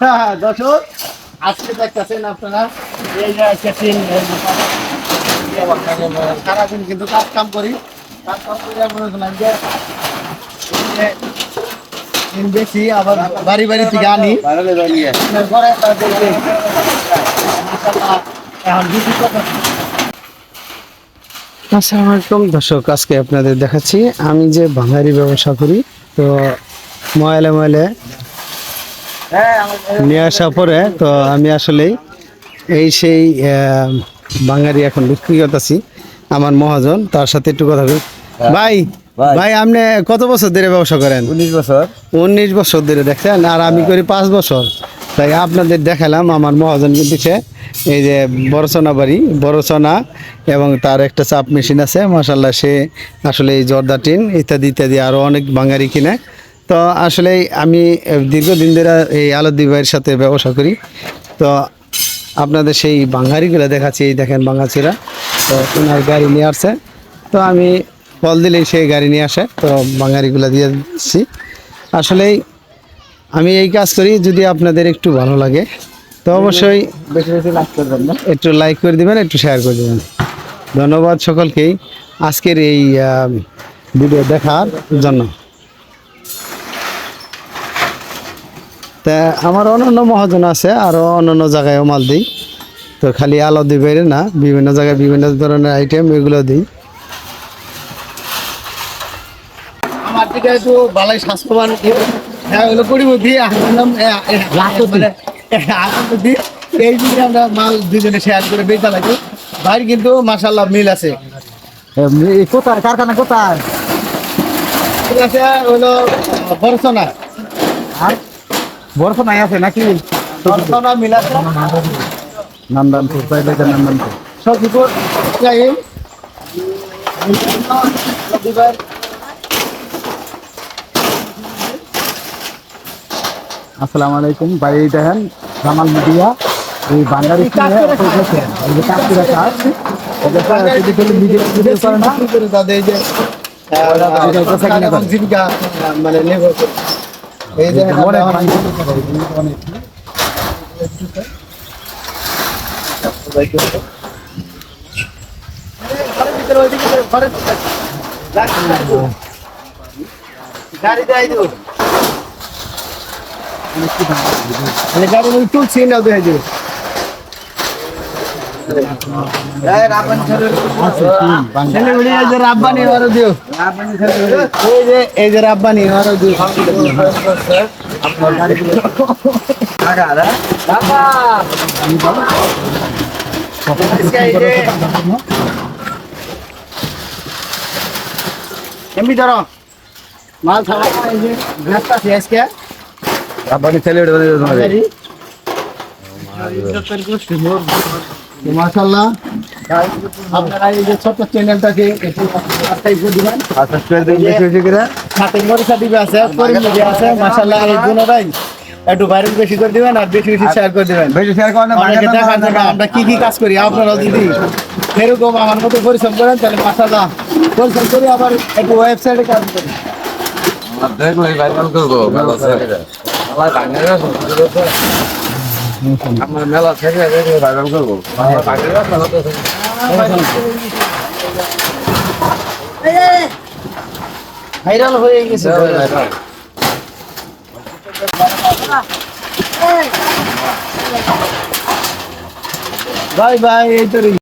দর্শক, আজকে দেখতেছেন আপনারা, এই যে সারাদিন কিন্তু কাজ কাম করি। কাজ কাম যে বেশি, আবার বাড়ি বাড়ি থেকে আনি। আসসালামু আলাইকুম। দর্শক, আজকে আপনাদের দেখাচ্ছি, আমি যে বাঙালি ব্যবসা করি, তো ময়লে ময়লে নিয়ে আসা পরে তো আমি আসলেই এই সেই বাঙালি এখন বিক্রি করতেছি আমার মহাজন তার সাথে একটু কথা বলি। ভাই ভাই। ভাই আপনি কত বছর ধরে ব্যবসা করেন? উনিশ বছর। উনিশ বছর ধরে দেখছেন আর আমি করি পাঁচ বছর। তাই আপনাদের দেখালাম আমার মহাজন কিন্তু সে এই যে বড়চনা বাড়ি বড়চনা এবং তার একটা চাপ মেশিন আছে মাসাল্লাহ সে আসলে এই জর্দা টিন ইত্যাদি ইত্যাদি আরও অনেক বাঙালি কিনে। তো আসলে আমি দীর্ঘদিন ধরে এই আলদ্দি ভাইয়ের সাথে ব্যবসা করি। তো আপনাদের সেই বাঙালিগুলো দেখাচ্ছি, এই দেখেন বাঙাচিরা তো ওনার গাড়ি নিয়ে আসছে। তো আমি কল দিলেই সেই গাড়ি নিয়ে আসে। তো বাঙালিগুলো দিয়ে দিচ্ছি। আসলেই আমি এই কাজ করি যদি আপনাদের একটু ভালো লাগে। তো অবশ্যই একটু লাইক করে দিবেন, একটু শেয়ার করে দেবেন। ধন্যবাদ সকলকেই আজকের এই ভিডিও দেখার জন্য। তা আমার অন্যান্য মহাজন আছে আরও অন্যান্য জায়গায়ও মাল দিই। তো খালি আলো দিবে না বিভিন্ন জায়গায় বিভিন্ন ধরনের আইটেম এগুলো দিই। আমার দিকে একটু ভালোই স্বাস্থ্যবান হ্যাঁ ওগুলো করি বুদ্ধি মানে এই আমরা মাল দুজনে শেয়ার করে বেচা লাগে কিন্তু মাসাল্লাহ মিল আছে। কোথায়? কারখানা কোথায়? হলো আর? বরফ নাই আছে নাকি নন্দনপুর নন্দনপুর সবজিপুর আসসালামু আলাইকুম ভাই দেখেন জামাল মিডিয়া এই বাঙালি মানে। এই যে অনেক অনেক গাড়ি তুলছি না দেয় দিব ছেলে বলি এই যে রাব্বানি আরও দিও এই যে এই যে রাব্বানি আরও দিও এমনি ধরো মাল আছে আজকে আপনি ছেলে মাশাল্লাহ আপনারা এই যে ছোট্ট চ্যানেলটাকে একটু সাবস্ক্রাইব করে দিবেন। বেশি বেশি করে। সাথে মরিচা দিবে আছে করিম দিবে আছে মাশাল্লাহ এই দুটোটাই একটু ভাইরাল বেশি করে দিবেন আর বেশি বেশি শেয়ার করে দিবেন। বেশি শেয়ার করেন অনেকে দেখার জন্য আমরা কি কি কাজ করি আপনারা যদি এরকম আমার মতো পরিশ্রম করেন তাহলে মাশাল্লাহ পরিশ্রম করি আবার একটু ওয়েবসাইটে কাজ করি। দেখলে ভাইরাল করব। আমার মেলা থেকে ভাইরাল করব। ভাইরাল হয়ে গেছে। বাই বাই এই তো।